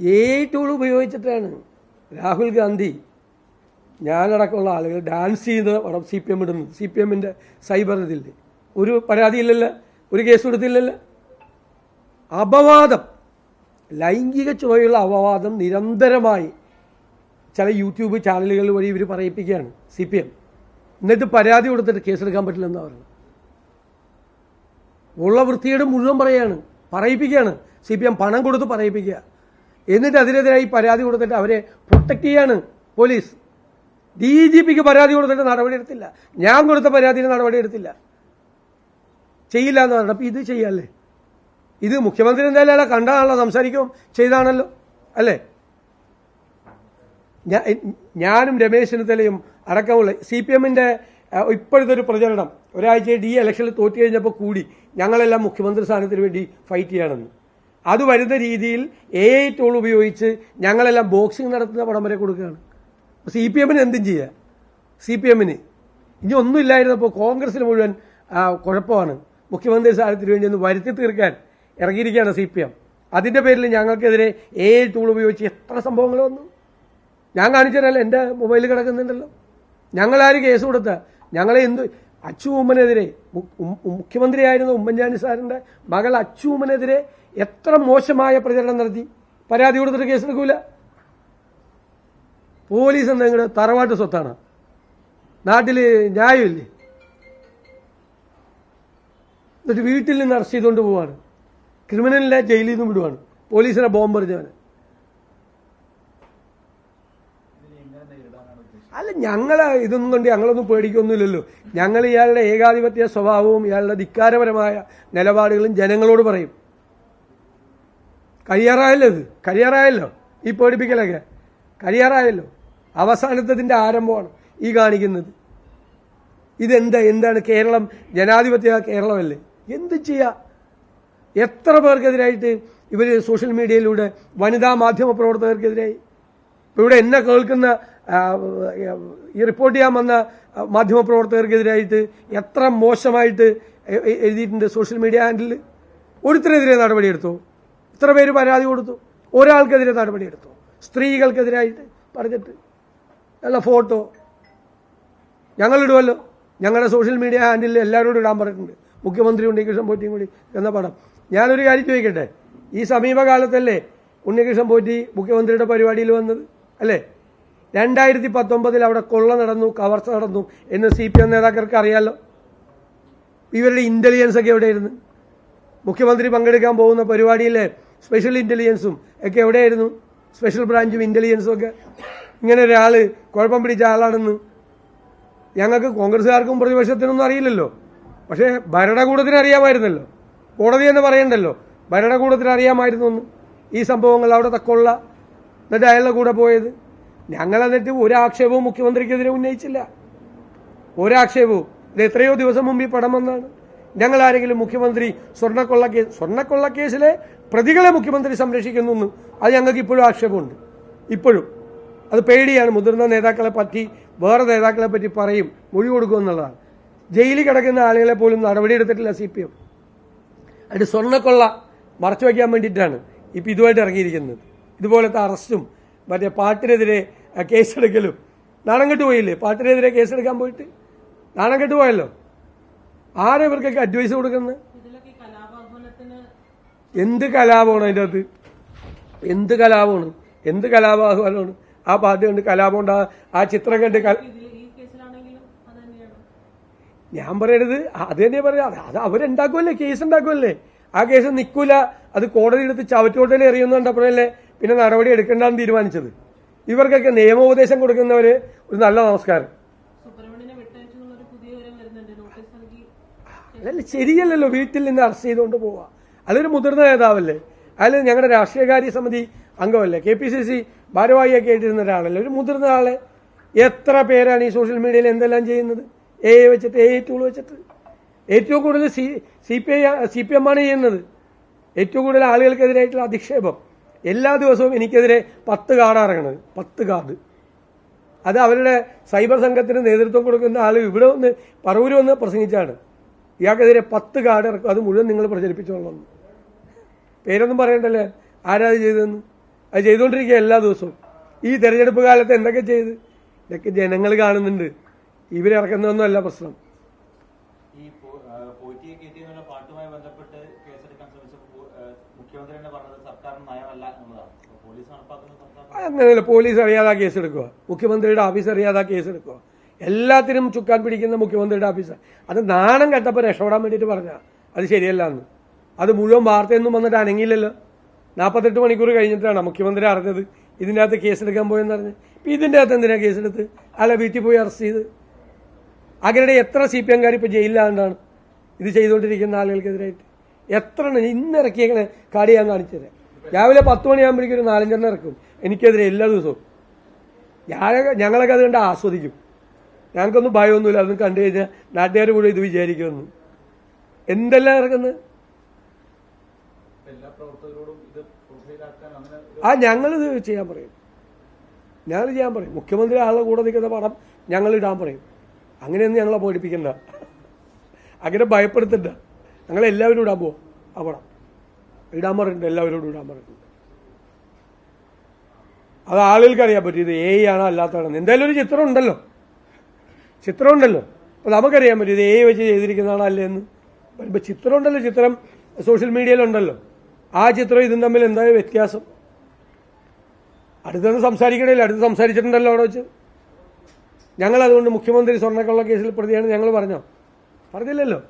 ഏ ടൂൾ ഉപയോഗിച്ചിട്ടാണ് രാഹുൽ ഗാന്ധി ഞാനടക്കമുള്ള ആളുകൾ ഡാൻസ് ചെയ്യുന്ന പടം സി പി എം ഇടുന്നത് സി പി എമ്മിന്റെ സൈബർ ഇതില്ലേ ഒരു പരാതിയില്ലല്ലോ ഒരു കേസ് കൊടുത്തില്ലല്ലോ. അപവാദം ലൈംഗിക ചുവയുള്ള അപവാദം നിരന്തരമായി ചില യൂട്യൂബ് ചാനലുകൾ വഴി ഇവർ പറയിപ്പിക്കുകയാണ് സി പി എം എന്നിട്ട് പരാതി കൊടുത്തിട്ട് കേസെടുക്കാൻ പറ്റില്ലെന്ന് പറയുന്നത്. ഉള്ള വൃത്തിയുടെ മുഴുവൻ പറയുകയാണ് പറയിപ്പിക്കുകയാണ്. സി പി എം പണം കൊടുത്ത് പറയിപ്പിക്കുക. എന്നിട്ട് അതിനെതിരായി പരാതി കൊടുത്തിട്ട് അവരെ പ്രൊട്ടക്ട് ചെയ്യാണ് പോലീസ് ഡി ജി പിക്ക് പരാതി കൊടുത്തിട്ട് നടപടിയെടുത്തില്ല ഞാൻ കൊടുത്ത പരാതിയിൽ നടപടിയെടുത്തില്ല ചെയ്യില്ല എന്ന് പറഞ്ഞപ്പോൾ ഇത് ചെയ്യാല്ലേ? ഇത് മുഖ്യമന്ത്രി എന്തായാലും കണ്ടാണല്ലോ സംസാരിക്കും ചെയ്താണല്ലോ അല്ലേ? ഞാനും രമേശ് ചെന്നിത്തലയും അടക്കമുള്ള സി പി എമ്മിന്റെ ഇപ്പോഴത്തെ ഒരു പ്രചരണം. ഒരാഴ്ച ഡി ഇലക്ഷനിൽ തോറ്റു കഴിഞ്ഞപ്പോൾ കൂടി ഞങ്ങളെല്ലാം മുഖ്യമന്ത്രി സ്ഥാനത്തിന് വേണ്ടി ഫൈറ്റ് ചെയ്യണമെന്ന്. അത് വരുന്ന രീതിയിൽ എ ഐ ടൂൾ ഉപയോഗിച്ച് ഞങ്ങളെല്ലാം ബോക്സിംഗ് നടത്തുന്ന പടം വരെ കൊടുക്കുകയാണ്. സി പി എമ്മിന് എന്തും ചെയ്യുക സി പി എമ്മിന് ഇനി ഒന്നുമില്ലായിരുന്നപ്പോൾ കോൺഗ്രസിന് മുഴുവൻ കുഴപ്പമാണ്. മുഖ്യമന്ത്രി സ്ഥാനത്തിന് വേണ്ടി ഒന്ന് വരുത്തി തീർക്കാൻ ഇറങ്ങിയിരിക്കുകയാണ് സി പി എം അതിന്റെ പേരിൽ ഞങ്ങൾക്കെതിരെ എ ഐ ടൂൾ ഉപയോഗിച്ച് എത്ര സംഭവങ്ങൾ വന്നു? ഞാൻ കാണിച്ചു തരാമല്ലോ എന്റെ മൊബൈലിൽ കിടക്കുന്നുണ്ടല്ലോ. ഞങ്ങളാരും കേസ് കൊടുത്ത? ഞങ്ങളെ എന്ത് അച്ചു ഉമ്മനെതിരെ മു- മുഖ്യമന്ത്രിയായിരുന്ന ഉമ്മൻചാണ്ടി സാറിന്റെ മകൾ അച്ചു ഉമ്മനെതിരെ എത്ര മോശമായ പ്രചരണം നടത്തി? പരാതി കൊടുത്തിട്ട് കേസെടുക്കൂല പോലീസ് എന്താ നിങ്ങളുടെ തറവാട്ട് സ്വത്താണ്? നാട്ടിൽ ന്യായമില്ലേ? എന്നിട്ട് വീട്ടിൽ നിന്ന് അറസ്റ്റ് ചെയ്തുകൊണ്ട് പോവാണ്. ക്രിമിനലിനെ ജയിലിൽ നിന്ന് വിടുവാണ്. പോലീസിനെ ബോംബ് എറിഞ്ഞവന്. അല്ല ഞങ്ങളെ ഇതൊന്നും കൊണ്ട് ഞങ്ങളൊന്നും പേടിക്കൊന്നുമില്ലല്ലോ. ഞങ്ങൾ ഇയാളുടെ ഏകാധിപത്യ സ്വഭാവവും ഇയാളുടെ ധിക്കാരപരമായ നിലപാടുകളും ജനങ്ങളോട് പറയും. കഴിയാറായല്ലോ ഇത്. കഴിയാറായല്ലോ ഈ പേടിപ്പിക്കലൊക്കെ. കഴിയാറായല്ലോ അവസാനത്തതിന്റെ ആരംഭമാണ് ഈ കാണിക്കുന്നത്. ഇതെന്താ? എന്താണ് കേരളം? ജനാധിപത്യ കേരളമല്ലേ? എന്ത് ചെയ്യാ? എത്ര പേർക്കെതിരായിട്ട് ഇവർ സോഷ്യൽ മീഡിയയിലൂടെ വനിതാ മാധ്യമ പ്രവർത്തകർക്കെതിരായി? ഇവിടെ എന്നെ കേൾക്കുന്ന ഈ റിപ്പോർട്ട് ചെയ്യാൻ വന്ന മാധ്യമ പ്രവർത്തകർക്കെതിരായിട്ട് എത്ര മോശമായിട്ട് എഴുതിയിട്ടുണ്ട് സോഷ്യൽ മീഡിയ ഹാൻഡിൽ ഒരുത്തരെതിരെ നടപടിയെടുത്തു? ഇത്ര പേര് പരാതി കൊടുത്തു. ഒരാൾക്കെതിരെ നടപടിയെടുത്തു. സ്ത്രീകൾക്കെതിരായിട്ട് പറഞ്ഞിട്ട്. നല്ല ഫോട്ടോ. ഞങ്ങളിടുമല്ലോ ഞങ്ങളുടെ സോഷ്യൽ മീഡിയ ഹാൻഡിൽ എല്ലാവരോടും ഇടാൻ പറഞ്ഞിട്ടുണ്ട്. മുഖ്യമന്ത്രി ഉണ്ണികൃഷ്ണൻ പോറ്റിയും കൂടി എന്ന പടം. ഞാനൊരു കാര്യം ചോദിക്കട്ടെ? ഈ സമീപകാലത്തല്ലേ ഉണ്ണികൃഷ്ണൻ പോറ്റി മുഖ്യമന്ത്രിയുടെ പരിപാടിയിൽ വന്നത്? അല്ലേ? രണ്ടായിരത്തി പത്തൊമ്പതിൽ അവിടെ കൊള്ള നടന്നു കവർച്ച നടന്നു എന്ന് സി പി എം നേതാക്കൾക്ക് അറിയാമല്ലോ ഇവരുടെ ഇന്റലിജൻസ് ഒക്കെ എവിടെയായിരുന്നു? മുഖ്യമന്ത്രി പങ്കെടുക്കാൻ പോകുന്ന പരിപാടിയിലെ സ്പെഷ്യൽ ഇന്റലിജൻസും ഒക്കെ എവിടെയായിരുന്നു? സ്പെഷ്യൽ ബ്രാഞ്ചും ഇന്റലിജൻസും ഒക്കെ. ഇങ്ങനെ ഒരാൾ കുഴപ്പം പിടിച്ച ആളാണെന്ന് ഞങ്ങൾക്ക് കോൺഗ്രസ്സുകാർക്കും പ്രതിപക്ഷത്തിനൊന്നും അറിയില്ലല്ലോ. പക്ഷേ ഭരണകൂടത്തിന് അറിയാമായിരുന്നല്ലോ. കോടതി എന്ന് പറയണ്ടല്ലോ. ഭരണകൂടത്തിന് അറിയാമായിരുന്നു എന്ന്. ഈ സംഭവങ്ങൾ അവിടെ കൊള്ള എന്നിട്ട് അയാളുടെ കൂടെ പോയത്. ഞങ്ങൾ എന്നിട്ട് ഒരാക്ഷേപവും മുഖ്യമന്ത്രിക്കെതിരെ ഉന്നയിച്ചില്ല. ഒരാക്ഷേപവും. ഇത് എത്രയോ ദിവസം മുമ്പ് ഈ പടം വന്നാണ് ഞങ്ങൾ ആരെങ്കിലും മുഖ്യമന്ത്രി സ്വർണക്കൊള്ള കേസ് സ്വർണക്കൊള്ള കേസിലെ പ്രതികളെ മുഖ്യമന്ത്രി സംരക്ഷിക്കുന്നു അത് ഞങ്ങൾക്ക് ഇപ്പോഴും ആക്ഷേപമുണ്ട്. ഇപ്പോഴും. അത് പേടിയാണ്. മുതിർന്ന നേതാക്കളെ പറ്റി വേറെ നേതാക്കളെ പറ്റി പറയും. മൊഴി കൊടുക്കും എന്നുള്ളതാണ്. ജയിലിൽ കിടക്കുന്ന ആളുകളെ പോലും നടപടിയെടുത്തിട്ടില്ല സി പി എം അത് സ്വർണക്കൊള്ള മറച്ചു വയ്ക്കാൻ വേണ്ടിയിട്ടാണ് ഇപ്പം ഇതുമായിട്ട് ഇറങ്ങിയിരിക്കുന്നത്. ഇതുപോലത്തെ അറസ്റ്റും മറ്റേ പാട്ടിനെതിരെ കേസെടുക്കലും നാണം കെട്ട് പോയില്ലേ പാട്ടിനെതിരെ കേസെടുക്കാൻ പോയിട്ട് നാണം കെട്ട് പോയല്ലോ ആരാ ഇവർക്കൊക്കെ അഡ്വൈസ് കൊടുക്കുന്നത് എന്ത് കലാപമാണ് അതിന്റെ അകത്ത്? എന്ത് കലാപമാണ്? എന്ത് കലാപാഹ്വാനമാണ്? ആ പാട്ട് കണ്ട് കലാപം ഉണ്ട് ആ- ചിത്രം കണ്ട് ഞാൻ പറയണത് അത് തന്നെ പറയാം. അത് അവരുണ്ടാക്കുമല്ലേ കേസ് ഉണ്ടാക്കുമല്ലേ ആ കേസ് നിൽക്കൂല അത് കോടതി എടുത്ത് ചവറ്റോട്ടയിൽ എറിയുന്നുണ്ടപ്പോഴല്ലേ പിന്നെ നടപടി എടുക്കേണ്ടെന്ന് തീരുമാനിച്ചത്. ഇവർക്കൊക്കെ നിയമോപദേശം കൊടുക്കുന്നവര് ഒരു നല്ല നമസ്കാരം. അതല്ല ശരിയല്ലല്ലോ വീട്ടിൽ നിന്ന് അറസ്റ്റ് ചെയ്തുകൊണ്ട് പോവാ അതൊരു മുതിർന്ന നേതാവല്ലേ? അതിൽ ഞങ്ങളുടെ രാഷ്ട്രീയകാര്യ സമിതി അംഗമല്ലേ? കെ പി സി സി ഭാരവാഹിയൊക്കെ ആയിട്ടിരുന്ന ഒരാളല്ലേ? ഒരു മുതിർന്ന ആളെ. എത്ര പേരാണ് ഈ സോഷ്യൽ മീഡിയയിൽ എന്തെല്ലാം ചെയ്യുന്നത്? എ വെച്ചിട്ട് എ ടൂൾ വെച്ചിട്ട്. ഏറ്റവും കൂടുതൽ C C P I C P M ആണ് ചെയ്യുന്നത്. ഏറ്റവും കൂടുതൽ ആളുകൾക്കെതിരായിട്ടുള്ള അധിക്ഷേപം. എല്ലാ ദിവസവും എനിക്കെതിരെ പത്ത് കാർഡ് ഇറങ്ങണത്. പത്ത് കാർഡ് അത് അവരുടെ സൈബർ സംഘത്തിന് നേതൃത്വം കൊടുക്കുന്ന ആൾ ഇവിടെ വന്ന് പറവൂര് വന്ന് പ്രസംഗിച്ചാണ്. ഇയാൾക്കെതിരെ പത്ത് കാർഡ് ഇറക്കും. അത് മുഴുവൻ നിങ്ങൾ പ്രചരിപ്പിച്ചോളണം. പേരൊന്നും പറയണ്ടല്ലേ? ആരാ ചെയ്തെന്ന് ചെയ്തതെന്ന്? അത് ചെയ്തുകൊണ്ടിരിക്കുക എല്ലാ ദിവസവും. ഈ തെരഞ്ഞെടുപ്പ് കാലത്ത് എന്തൊക്കെ ചെയ്ത്? ഇതൊക്കെ ജനങ്ങൾ കാണുന്നുണ്ട്. ഇവരിറക്കുന്നതൊന്നുമല്ല പ്രശ്നം. അങ്ങനെയല്ല പോലീസ് അറിയാതെ കേസ് എടുക്കുക മുഖ്യമന്ത്രിയുടെ ഓഫീസ് അറിയാതെ കേസ് എടുക്കുക എല്ലാത്തിനും ചുക്കാൻ പിടിക്കുന്ന മുഖ്യമന്ത്രിയുടെ ഓഫീസ് അത് നാണം കെട്ടപ്പോൾ രക്ഷപ്പെടാൻ വേണ്ടിയിട്ട് പറഞ്ഞ അത് ശരിയല്ല എന്ന് അത് മുഴുവൻ വാർത്തയൊന്നും വന്നിട്ട് അനങ്ങിയില്ലല്ലോ. നാൽപ്പത്തെട്ട് മണിക്കൂർ കഴിഞ്ഞിട്ടാണ് മുഖ്യമന്ത്രി അറിഞ്ഞത്. ഇതിന്റെ അകത്ത് കേസെടുക്കാൻ പോയെന്ന് പറഞ്ഞ് ഇപ്പം ഇതിന്റെ അകത്ത് എന്തിനാണ് കേസെടുത്ത്? അല്ല വീട്ടിൽ പോയി അറസ്റ്റ് ചെയ്ത്. അങ്ങനെ എത്ര സി പി എംകാർ ഇപ്പോൾ ജയിലിലാണ്ടാണ് ഇത് ചെയ്തുകൊണ്ടിരിക്കുന്ന ആളുകൾക്കെതിരായിട്ട്. എത്ര ഇന്ന് ഇറക്കിയേക്കണേ കാടി ഞാൻ കാണിച്ചത് രാവിലെ പത്ത് മണിയാകുമ്പോഴേക്കും ഒരു നാലഞ്ചെണ്ണം ഇറക്കും. എനിക്കെതിരെ എല്ലാ ദിവസവും. ഞങ്ങളൊക്കെ അത് കണ്ട് ആസ്വദിക്കും. ഞങ്ങൾക്കൊന്നും ഭയമൊന്നുമില്ല. അതൊന്നും കണ്ടു കഴിഞ്ഞാൽ നാട്ടുകാർ കൂടെ ഇത് വിചാരിക്കുമെന്ന്. എന്തെല്ലാം ഇറക്കുന്നത് അങ്ങനെ ആ ഞങ്ങളിത് ചെയ്യാൻ പറയും. ഞങ്ങൾ ചെയ്യാൻ പറയും. മുഖ്യമന്ത്രി ആളുടെ കൂടെ നിൽക്കുന്ന പടം ഞങ്ങൾ ഇടാൻ പറയും. അങ്ങനെയൊന്നും ഞങ്ങളെ പേടിപ്പിക്കണ്ട. അങ്ങനെ ഭയപ്പെടുത്തണ്ട. ഞങ്ങൾ എല്ലാവരും ഇടാൻ പോവാം ആ പടം. ഇടാൻ പറഞ്ഞിട്ടുണ്ട് എല്ലാവരോടും ഇടാൻ പറഞ്ഞിട്ടുണ്ട്. അത് ആളുകൾക്ക് അറിയാൻ പറ്റും ഇത് എ ആണോ അല്ലാത്തതാണോ എന്തായാലും ഒരു ചിത്രം ഉണ്ടല്ലോ. ചിത്രം ഉണ്ടല്ലോ അപ്പോൾ നമുക്കറിയാൻ പറ്റും ഇത് ഏ വെച്ച് ചെയ്തിരിക്കുന്നതാണ് അല്ലേ എന്ന് ചിത്രമുണ്ടല്ലോ ചിത്രം സോഷ്യൽ മീഡിയയിലുണ്ടല്ലോ. ആ ചിത്രം ഇതും തമ്മിൽ എന്താ വ്യത്യാസം? അടുത്തൊന്ന് സംസാരിക്കണില്ല. അടുത്ത് സംസാരിച്ചിട്ടുണ്ടല്ലോ അവിടെ വെച്ച്. ഞങ്ങൾ അതുകൊണ്ട് മുഖ്യമന്ത്രി സ്വർണക്കള്ള കേസിൽ പ്രതിയാണ് ഞങ്ങൾ പറഞ്ഞോ? പറഞ്ഞില്ലല്ലോ.